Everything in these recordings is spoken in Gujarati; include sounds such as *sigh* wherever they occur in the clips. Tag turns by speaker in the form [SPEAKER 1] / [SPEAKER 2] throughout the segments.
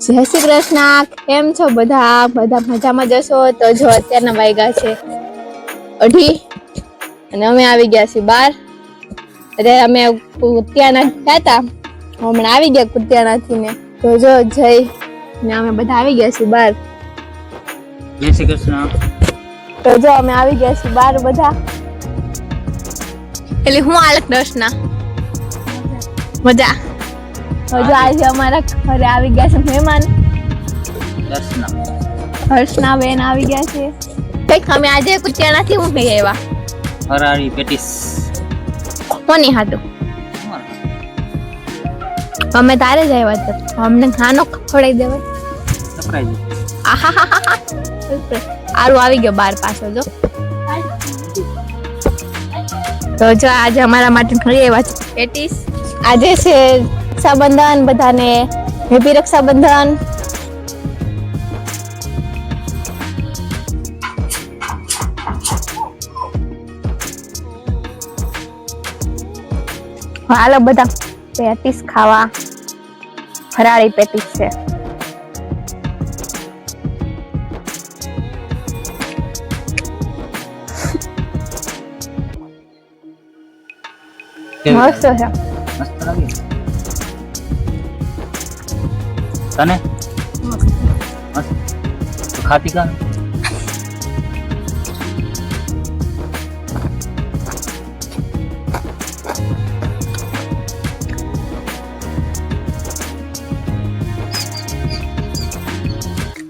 [SPEAKER 1] જય શ્રી કૃષ્ણ. કેમ છો બધા? બધા મજામાં જશો તો જો અત્યારના વાગ્યા છે અઢી. અને અમે આવી ગયા છીએ બાર. અરે અમે કુતિયાના ગયા હતા હમણાં આવી ગયા કુતિયાનાથી ને. તો જો જય. ને અમે બધા આવી ગયા છીએ બાર.
[SPEAKER 2] જય શ્રી કૃષ્ણ.
[SPEAKER 1] તો જો અમે આવી ગયા છીએ બાર બધા. એટલે હું આલક દર્શના. મજા. તો જો આજે અમારા ઘરે આવી ગયા છે મહેમાન. હર્ષના બેન આવી ગયા છે. કંઈક અમે આજે કુતિયાનાથી હું લઈ આવ્યા?
[SPEAKER 2] ફરાળી પેટીસ.
[SPEAKER 1] કોની હાટું? અમે તારે જ આવ્યા છે. અમને ખાનો ખવડાવી દેવાય. આરું આવી ગયો બાર પાછો જો. તો જો આજે અમારા માટે ઘણી એવા છે. પેટીસ. આજે છે રક્ષાબંધન બધાને હેપી રક્ષાબંધન હાલો બધા પેટીસ ખાવા. ફરાળી પેટીસ છે. મસ્ત છે.
[SPEAKER 2] મસ્ત લાગે? તને ખાતી કા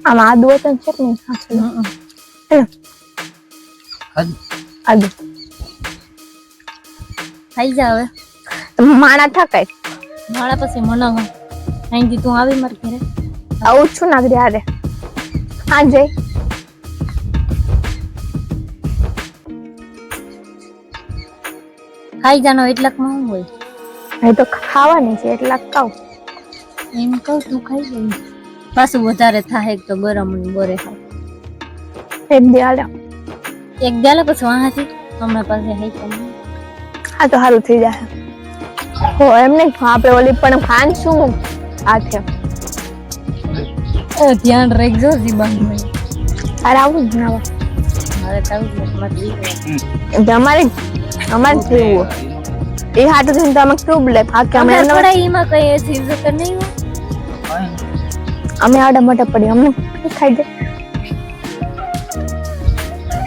[SPEAKER 1] આમ આદુ હતો ને ચટણી ખાશે
[SPEAKER 2] ખાધી?
[SPEAKER 1] આદુ.
[SPEAKER 3] ખાઈ જા હવે.
[SPEAKER 1] માણા થકાય
[SPEAKER 3] માણા પછી મનાવો. અહીંથી તું આવી મારી ઘરે?
[SPEAKER 1] આવું છું નાગરી હારે. હા જય.
[SPEAKER 3] ખાઈ જાનો એટલાકમાં શું હોય?
[SPEAKER 1] હવે તો ખાવાની છે એટલા ખાવ
[SPEAKER 3] એમ કહું તું ખાઈ જઈ પાછું વધારે થાય તો ગરમ ને બરે ખાવ
[SPEAKER 1] એક દી
[SPEAKER 3] એક ગાલે પછી વાહાથી? હમણાં પાસે હે તમને
[SPEAKER 1] આ તો સારું થઈ જાય હો એમ નહીં આપણે ઓલી પણ ખાન શું? આ છે.
[SPEAKER 3] ધ્યાન રાખજો જીબાન
[SPEAKER 1] તારે આવું જ ના.
[SPEAKER 3] મારે તાવું જ નથી. મારે
[SPEAKER 2] હમ.
[SPEAKER 1] એટલે અમારે અમારે એ હાટું થઈને તો અમે ક્યુબ લે આ કે અમે
[SPEAKER 3] થોડા ઈમાં કઈ ચીજ તો નહીં હોય.
[SPEAKER 1] અમે આડા મોટા પડી અમને ખાઈ જાય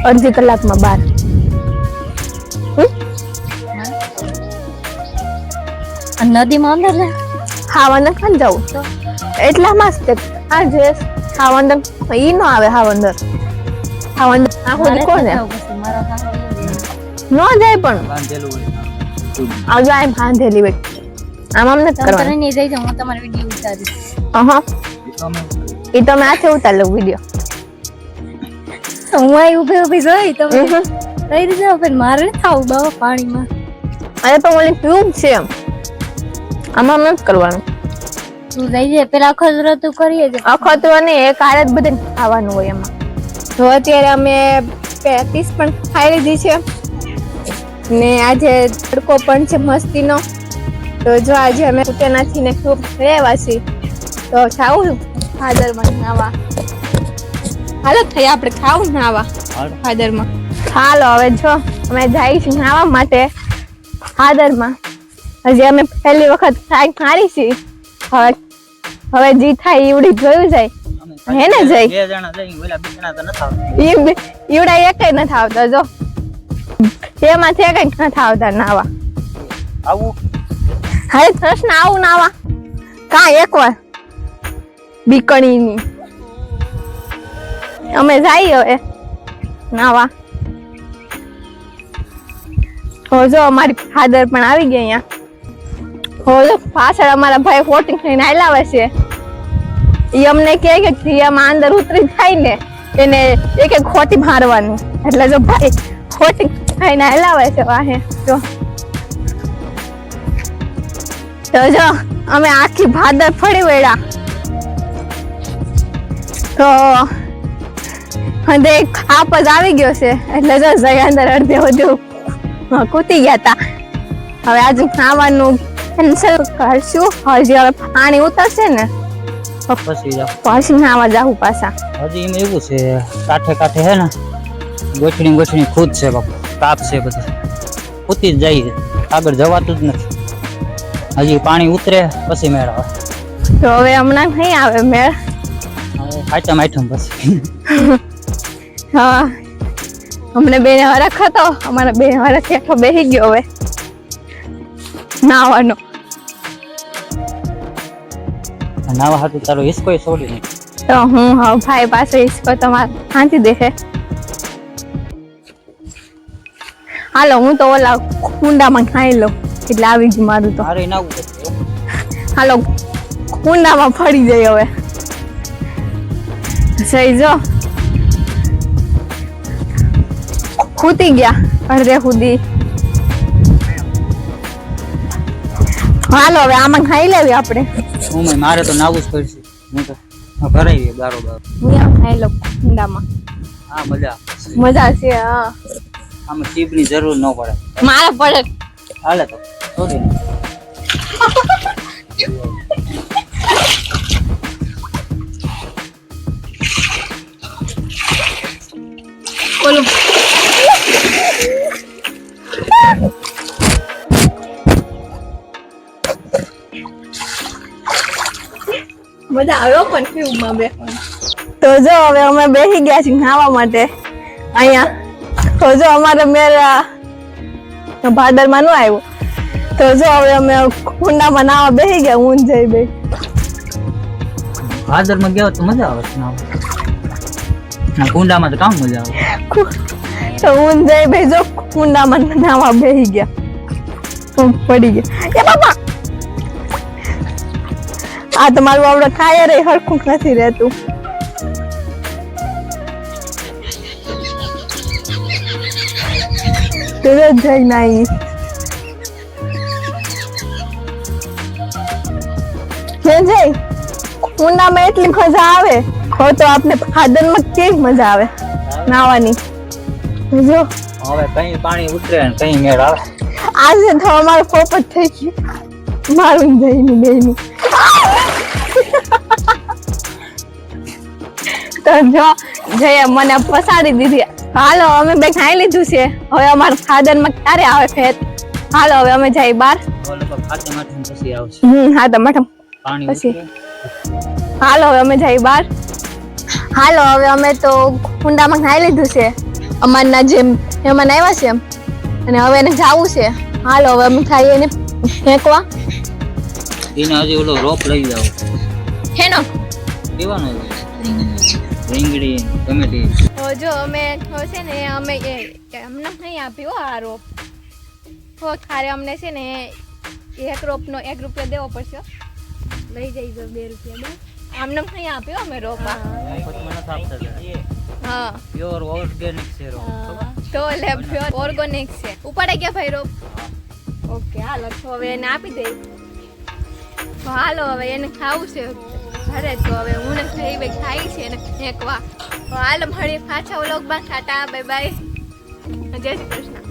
[SPEAKER 1] અડધી કલાકમાં બાર?
[SPEAKER 3] નદીમાં અંદર લે.
[SPEAKER 1] ખાવાના પણ જવું
[SPEAKER 3] તો
[SPEAKER 1] એટલા મસ્ત આ જે હાવંદર. ઈ નો આવે હાવંદર. હાવંદર. આખું
[SPEAKER 3] મારે
[SPEAKER 1] કોને નો જાય પણ. આવજો આમ બાંધેલી હોય આમ આમ નથી
[SPEAKER 3] તમે
[SPEAKER 1] કરવાનું.
[SPEAKER 3] નહીં જઈ જાઉં હું તમારો વીડિયો ઉતારીશ.
[SPEAKER 1] અહં.
[SPEAKER 2] એ તો
[SPEAKER 1] મેં તમે આથે ઉતાર લો વીડિયો
[SPEAKER 3] હું અહીં ઊભી ઊભી જોઈ તમે કઈ રીતે પણ મારે નથી ખાવું બાબા પાણીમાં.
[SPEAKER 1] અરે પણ ઓલી ટ્યુબ છે એમ. આમ નથી કરવાનું.
[SPEAKER 3] તું લઈ જાય પેલા અખતરો તું કરીએ જ.
[SPEAKER 1] અખતરો ને એક હારે જ બધે ખાવાનું હોય એમાં. તો અત્યારે અમે પેટીસ પણ ખાઈ લીધી છે. ને આજે તડકો પણ છે મસ્તીનો. તો જો આજે અમે કુટેનાથી ને ખૂબ રહેવા છીએ. તો ખાવું ફાદરમાં નાવા. હાલો થઈ આપણે ખાવું નાવા.
[SPEAKER 2] હાલ.
[SPEAKER 1] ફાદરમાં હાલો હવે જો અમે જઈશું નાવા માટે ફાદરમાં હજી અમે પહેલી વખત ટ્રાય મારી છીએ. હવે હવે જી થાય ઈવડી જોયું જાય. હે ને જય?
[SPEAKER 2] બે જણા તો નથી આવતા.
[SPEAKER 1] ઈવડા જો. એમાંથી કઈ નથી આવતા નાવા.
[SPEAKER 2] આવું?
[SPEAKER 1] હવે પ્રશ્ન આવું નાવા. કા એકવાર. બીકણીની. અમે જઈએ હવે. નાવા. હો જો અમારી ફાધર પણ આવી ગયા અહીંયા. પાછળ અમારા ભાઈ ફોટિંગ થઈને હાલાવે છે. એ અમને કહે કે ક્રિયામાં અંદર ઉતરી જાય ને, એને એક એક ખોટી મારવાની. એટલે જો ભાઈ ખોટી ખાઈને હલાવે છે વાહે, જો. તો જો, અમે આખી ભાદર ફળી વળ્યા. તો હંદે ખાપ જ આવી ગયો છે. એટલે જો જય અંદર અડધે વધુ કૂતી ગયા તા. હવે આજે ખાવાનું કેન્સલ કરશું. હજી હવે પાણી ઉતરશે ને
[SPEAKER 2] પછી
[SPEAKER 1] પછી નાવા જાવું પાછા.
[SPEAKER 2] હજી એમાં એવું છે કાંઠે કાંઠે હે ને ગોઠણી ગોઠણી ખુદ છે બાપુ તાપ છે બધું. ઉતી જ જાય છે આગળ જવાતું જ નથી. હજી પાણી ઉતરે પછી મેળ આવે.
[SPEAKER 1] તો હવે હમણાં નહીં આવે મેળ?
[SPEAKER 2] આઈટમ આઈટમ પછી. *laughs*
[SPEAKER 1] હા. અમને બેને હરખ હતો અમારા બે હરખ હેઠો બેસી ગયો હવે. નાવાનો.
[SPEAKER 2] નાવા હાથું તારો હિસકો છોડી નહીં
[SPEAKER 1] તો હું હવે ભાઈ પાસે ઈસકો તમારે શાંતિ દેખે. હાલો હું તો ઓલા કુંડામાં ખાઈ લઉં એટલે આવી ગયું મારું તો.
[SPEAKER 2] અરે નાવું
[SPEAKER 1] હાલો કુંડામાં ફરી જાય હવે. સહી જો. ખૂતી ગયા અરે સુધી. હાલો હવે આમાં ખાઈ લેવી આપણે.
[SPEAKER 2] હું મારે તો નાવું જ પડશે. હું તો ભરાઈ ગયો ગારો ગારો
[SPEAKER 1] હું આમ ખાઈ લઉં કુંડામાં
[SPEAKER 2] હા મજા
[SPEAKER 1] મજા છે હા.
[SPEAKER 2] આમાં ચીપની જરૂર ન પડે.
[SPEAKER 1] મારે પડે.
[SPEAKER 2] હાલે તો. છોડી
[SPEAKER 1] ઓલું મજા આવ્યો પણ ફીવમાં બેસવાનું તો જો હવે અમે બેસી ગયા છીએ નાવા માટે અહીંયા. તો જો અમારે મેરા ભાદરમાં નું આવ્યું. તો જો હવે અમે કુંડામાં નાવા બેસી ગયા ઊંઘ જઈ બે
[SPEAKER 2] ભાદરમાં ગયા તો મજા આવે છે નાવા. ના કુંડામાં તો કામ મજા આવે.
[SPEAKER 1] તો ઊંઘ જઈ બે જો કુંડામાં નાવા બેસી ગયા. પડી ગયા. એ બાપા! આ તમારું આવડે ખાય રે હરખું નથી રહેતું. તરત જઈ નાઈ જે ઉનામાં એટલી મજા આવે. હો તો આપણે ફાદરમાં કેવી મજા આવે? નાવાની. જો.
[SPEAKER 2] હવે કઈ પાણી ઉતરે ને કઈ મેળ આવે.
[SPEAKER 1] આજે તો અમારો પોપટ થઈ ગયું. મારું ને બેની બેનું તો જો જઈએ મને પસાડી દીધી. હાલો અમે બે ખાઈ લીધું છે. હવે અમારા ફાધરમાં ક્યારે આવે ફેર? હાલો હવે અમે જઈ બાર હમ હા તો મેડમ પછી? હાલો હવે અમે જઈ બાર હાલો હવે અમે તો કુંડામાં ખાઈ લીધું છે. અમારના જેમ એમાં આવ્યા છે અને હવે એને જવું છે. હાલો હવે અમે ખાઈએ એને ફેંકવા.
[SPEAKER 2] એને હજી ઓલો રોપ લઈ જાવ
[SPEAKER 1] હેનો.
[SPEAKER 2] કેવાનો રીંગણી ટમેટી.
[SPEAKER 1] તો જો અમે તો છે ને અમે એ અમને નહીં આપ્યો આ રોપ. તો ખારે અમને છે ને એક રોપનો એક રૂપિયા દેવો પડશે. લઈ જઈજો બે રૂપિયા દે આમને નહીં આપ્યો અમે રોપ. હા
[SPEAKER 2] પ્યોર ઓર્ગેનિક છે રોપ.
[SPEAKER 1] તો લે ઓર્ગોનિક છે. ઉપાડે ગયા ભાઈ રોપ? ઓકે હાલો હવે એને આપી દઈ હાલો હવે એને ખાવું છે. ઘરે તો હવે હું ને ખાઈ બે ખાઈ છે ને ફેંકવા તો હાલ મળીએ પાછા વ્લોગમાં ટાટા બાય બાય જય શ્રી કૃષ્ણ.